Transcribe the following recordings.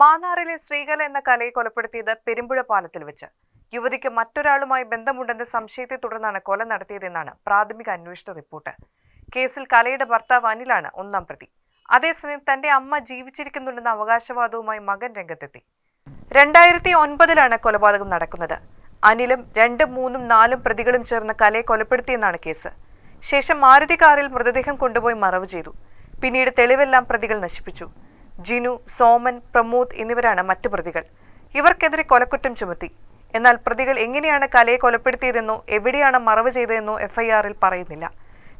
മാന്നാറിലെ ശ്രീകല എന്ന കലയെ കൊലപ്പെടുത്തിയത് പെരുമ്പുഴ പാലത്തിൽ വെച്ച്. യുവതിക്ക് മറ്റൊരാളുമായി ബന്ധമുണ്ടെന്ന സംശയത്തെ തുടർന്നാണ് കൊല നടത്തിയതെന്നാണ് പ്രാഥമിക അന്വേഷണ റിപ്പോർട്ട്. കേസിൽ കലയുടെ ഭർത്താവ് അനിലാണ് ഒന്നാം പ്രതി. അതേസമയം തന്റെ അമ്മ ജീവിച്ചിരിക്കുന്നുണ്ടെന്ന അവകാശവാദവുമായി മകൻ രംഗത്തെത്തി. രണ്ടായിരത്തി ഒൻപതിലാണ് കൊലപാതകം നടക്കുന്നത്. അനിലും രണ്ടും മൂന്നും നാലും പ്രതികളും ചേർന്ന് കലയെ കൊലപ്പെടുത്തിയെന്നാണ് കേസ്. ശേഷം മാരുതി കാറിൽ മൃതദേഹം കൊണ്ടുപോയി മറവ് ചെയ്തു. പിന്നീട് തെളിവെല്ലാം പ്രതികൾ നശിപ്പിച്ചു. ജിനു സോമൻ പ്രമോദ് എന്നിവരാണ് മറ്റു പ്രതികൾ. ഇവർക്കെതിരെ കൊലക്കുറ്റം ചുമത്തി. എന്നാൽ പ്രതികൾ എങ്ങനെയാണ് കലയെ കൊലപ്പെടുത്തിയതെന്നോ എവിടെയാണ് മറവ് ചെയ്തതെന്നോ എഫ്ഐആറിൽ പറയുന്നില്ല.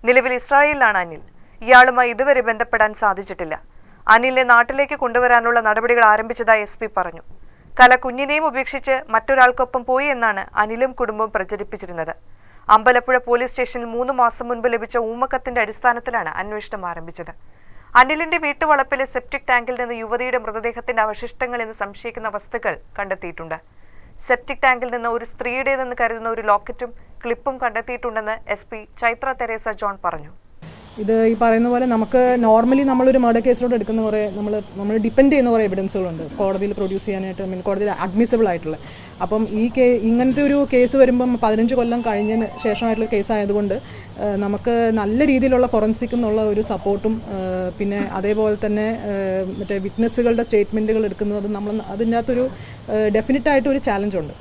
നിലവിൽ ഇസ്രായേലിലാണ് അനിൽ. ഇയാളുമായി ഇതുവരെ ബന്ധപ്പെടാൻ സാധിച്ചിട്ടില്ല. അനിലിനെ നാട്ടിലേക്ക് കൊണ്ടുവരാനുള്ള നടപടികൾ ആരംഭിച്ചതായി എസ് പറഞ്ഞു. കല കുഞ്ഞിനെയും ഉപേക്ഷിച്ച് മറ്റൊരാൾക്കൊപ്പം പോയി എന്നാണ് അനിലും കുടുംബവും പ്രചരിപ്പിച്ചിരുന്നത്. അമ്പലപ്പുഴ പോലീസ് സ്റ്റേഷനിൽ മൂന്ന് മാസം മുൻപ് ലഭിച്ച ഊമക്കത്തിന്റെ അടിസ്ഥാനത്തിലാണ് അന്വേഷണം ആരംഭിച്ചത്. അനിലിന്റെ വീട്ടുവളപ്പിലെ സെപ്റ്റിക് ടാങ്കിൽ നിന്ന് യുവതിയുടെ മൃതദേഹത്തിന്റെ അവശിഷ്ടങ്ങൾ എന്ന് സംശയിക്കുന്ന വസ്തുക്കൾ കണ്ടെത്തിയിട്ടുണ്ട്. സെപ്റ്റിക് ടാങ്കിൽ നിന്ന് ഒരു സ്ത്രീയുടേതെന്ന് കരുതുന്ന ഒരു ലോക്കറ്റും ക്ലിപ്പും കണ്ടെത്തിയിട്ടുണ്ടെന്ന് S P Chaitra Teresa John പറഞ്ഞു. ഇത് ഈ പറയുന്ന പോലെ നമുക്ക് നോർമലി നമ്മളൊരു മർഡർ കേസിലോട്ട് എടുക്കുന്ന കുറേ നമ്മൾ നമ്മൾ ഡിപ്പെൻഡ് ചെയ്യുന്ന കുറേ എവിഡൻസുകളുണ്ട് കോടതിയിൽ പ്രൊഡ്യൂസ് ചെയ്യാനായിട്ട് മീൻ കോടതിയിൽ അഡ്മിസിബിൾ ആയിട്ടുള്ള. അപ്പം ഈ കേ ഇങ്ങനത്തെ ഒരു കേസ് വരുമ്പം പതിനഞ്ച് കൊല്ലം കഴിഞ്ഞതിന് ശേഷമായിട്ടുള്ള കേസ് ആയതുകൊണ്ട് നമുക്ക് നല്ല രീതിയിലുള്ള ഫോറൻസിക് എന്നുള്ള ഒരു സപ്പോർട്ടും പിന്നെ അതേപോലെ തന്നെ മറ്റേ വിറ്റ്നസ്സുകളുടെ സ്റ്റേറ്റ്മെന്റുകൾ എടുക്കുന്നതും നമ്മൾ അതിന്റെ അകത്തൊരു ഡെഫിനറ്റായിട്ടൊരു ചാലഞ്ചുണ്ട്